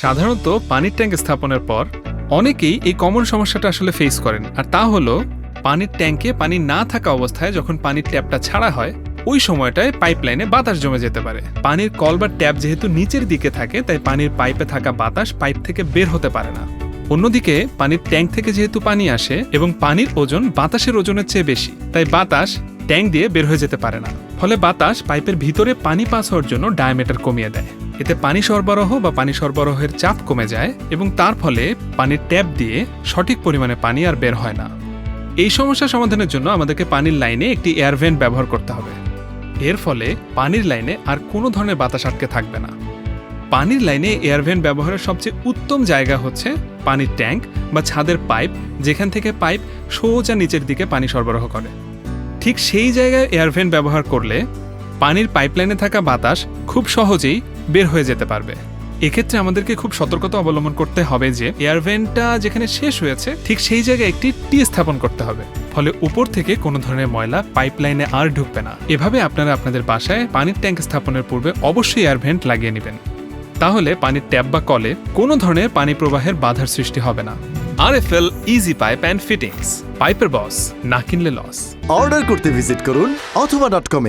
সাধারণত পানির ট্যাঙ্ক স্থাপনের পর অনেকেই এই কমন সমস্যাটা আসলে ফেস করেন। আর তা হলো, পানির ট্যাঙ্কে পানি না থাকা অবস্থায় যখন পানির ট্যাপটা ছাড়া হয়, ওই সময়টায় পাইপলাইনে বাতাস জমে যেতে পারে। পানির কল বা ট্যাপ যেহেতু নিচের দিকে থাকে, তাই পানির পাইপে থাকা বাতাস পাইপ থেকে বের হতে পারে না। অন্যদিকে, পানির ট্যাঙ্ক থেকে যেহেতু পানি আসে এবং পানির ওজন বাতাসের ওজনের চেয়ে বেশি, তাই বাতাস ট্যাঙ্ক দিয়ে বের হয়ে যেতে পারে না। ফলে বাতাস পাইপের ভিতরে পানি পাস হওয়ার জন্য ডায়ামিটার কমিয়ে দেয়। এতে পানি সরবরাহ বা পানি সরবরাহের চাপ কমে যায় এবং তার ফলে পানির ট্যাপ দিয়ে সঠিক পরিমাণে পানি আর বের হয় না। এই সমস্যা সমাধানের জন্য আমাদেরকে পানির লাইনে একটি এয়ারভেন্ট ব্যবহার করতে হবে। এর ফলে পানির লাইনে আর কোনো ধরনের বাতাস আটকে থাকবে না। পানির লাইনে এয়ারভেন্ট ব্যবহারের সবচেয়ে উত্তম জায়গা হচ্ছে পানির ট্যাঙ্ক বা ছাদের পাইপ, যেখান থেকে পাইপ সোজা নিচের দিকে পানি সরবরাহ করে। ঠিক সেই জায়গায় এয়ারভেন্ট ব্যবহার করলে পানির পাইপলাইনে থাকা বাতাস খুব সহজেই বের হয়ে যেতে পারবে। এক্ষেত্রে আমাদেরকে খুব সতর্কতা অবলম্বন করতে হবে যে এয়ারভেন্টটা যেখানে শেষ হয়েছে, ঠিক সেই জায়গায় একটি টি স্থাপন করতে হবে। ফলে উপর থেকে কোনো ধরনের ময়লা পাইপলাইনে আর ঢুকবে না। এভাবে আপনারা আপনাদের বাসায় পানির ট্যাঙ্ক স্থাপনের পূর্বে অবশ্যই এয়ারভেন্ট লাগিয়ে নেবেন। তাহলে পানির ট্যাপ বা কলে কোনো ধরনের পানি প্রবাহের বাধার সৃষ্টি হবে না। আর F L easy pipe and fittings পাইপের বস না কিনলে লস অর্ডার করতে ভিজিট করুন অথবা ডট কমে।